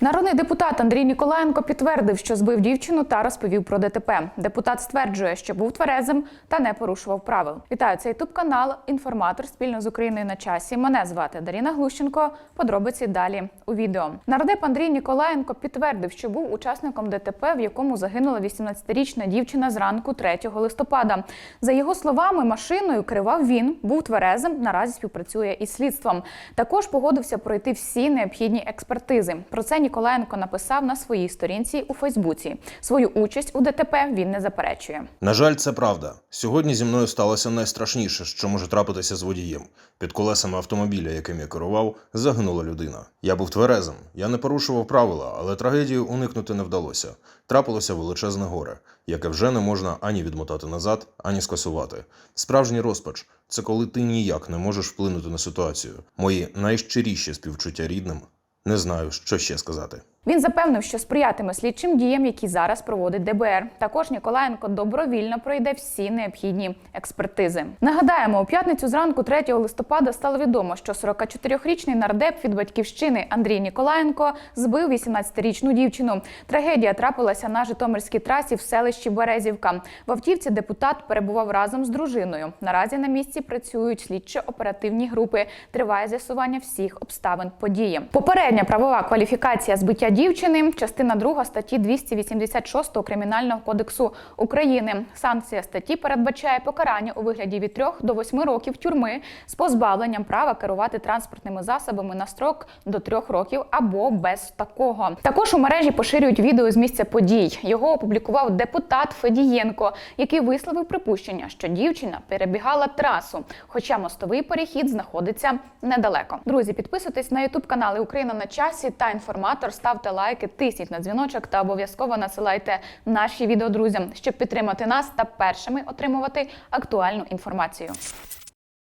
Народний депутат Андрій Ніколаєнко підтвердив, що збив дівчину та розповів про ДТП. Депутат стверджує, що був тверезим та не порушував правил. Вітаю це ютуб канал Інформатор спільно з Україною на часі. Мене звати Даріна Глущенко. Подробиці далі у відео. Нардеп Андрій Ніколаєнко підтвердив, що був учасником ДТП, в якому загинула 18-річна дівчина зранку 3 листопада. За його словами, машиною керував він, був тверезим. Наразі співпрацює із слідством. Також погодився пройти всі необхідні експертизи. Про це Ніколаєнко написав на своїй сторінці у Фейсбуці. Свою участь у ДТП він не заперечує. На жаль, це правда. Сьогодні зі мною сталося найстрашніше, що може трапитися з водієм. Під колесами автомобіля, яким я керував, загинула людина. Я був тверезим, я не порушував правила, але трагедію уникнути не вдалося. Трапилося величезне горе, яке вже не можна ані відмотати назад, ані скасувати. Справжній розпач це коли ти ніяк не можеш вплинути на ситуацію. Мої найщиріші співчуття рідним. Не знаю, що ще сказати. Він запевнив, що сприятиме слідчим діям, які зараз проводить ДБР. Також Ніколаєнко добровільно пройде всі необхідні експертизи. Нагадаємо, у п'ятницю зранку 3 листопада стало відомо, що 44-річний нардеп від батьківщини Андрій Ніколаєнко збив 18-річну дівчину. Трагедія трапилася на Житомирській трасі в селищі Березівка. В автівці депутат перебував разом з дружиною. Наразі на місці працюють слідчо-оперативні групи. Триває з'ясування всіх обставин події. Попередня правова кваліфікація збиття дівчини, частина 2 статті 286 Кримінального кодексу України. Санкція статті передбачає покарання у вигляді від 3 до 8 років тюрми з позбавленням права керувати транспортними засобами на строк до 3 років або без такого. Також у мережі поширюють відео з місця подій. Його опублікував депутат Федієнко, який висловив припущення, що дівчина перебігала трасу, хоча мостовий перехід знаходиться недалеко. Друзі, підписуйтесь на ютуб канали Україна на часі та інформатор. Ставте лайки, тисніть на дзвіночок та обов'язково насилайте наші відео друзям, щоб підтримати нас та першими отримувати актуальну інформацію.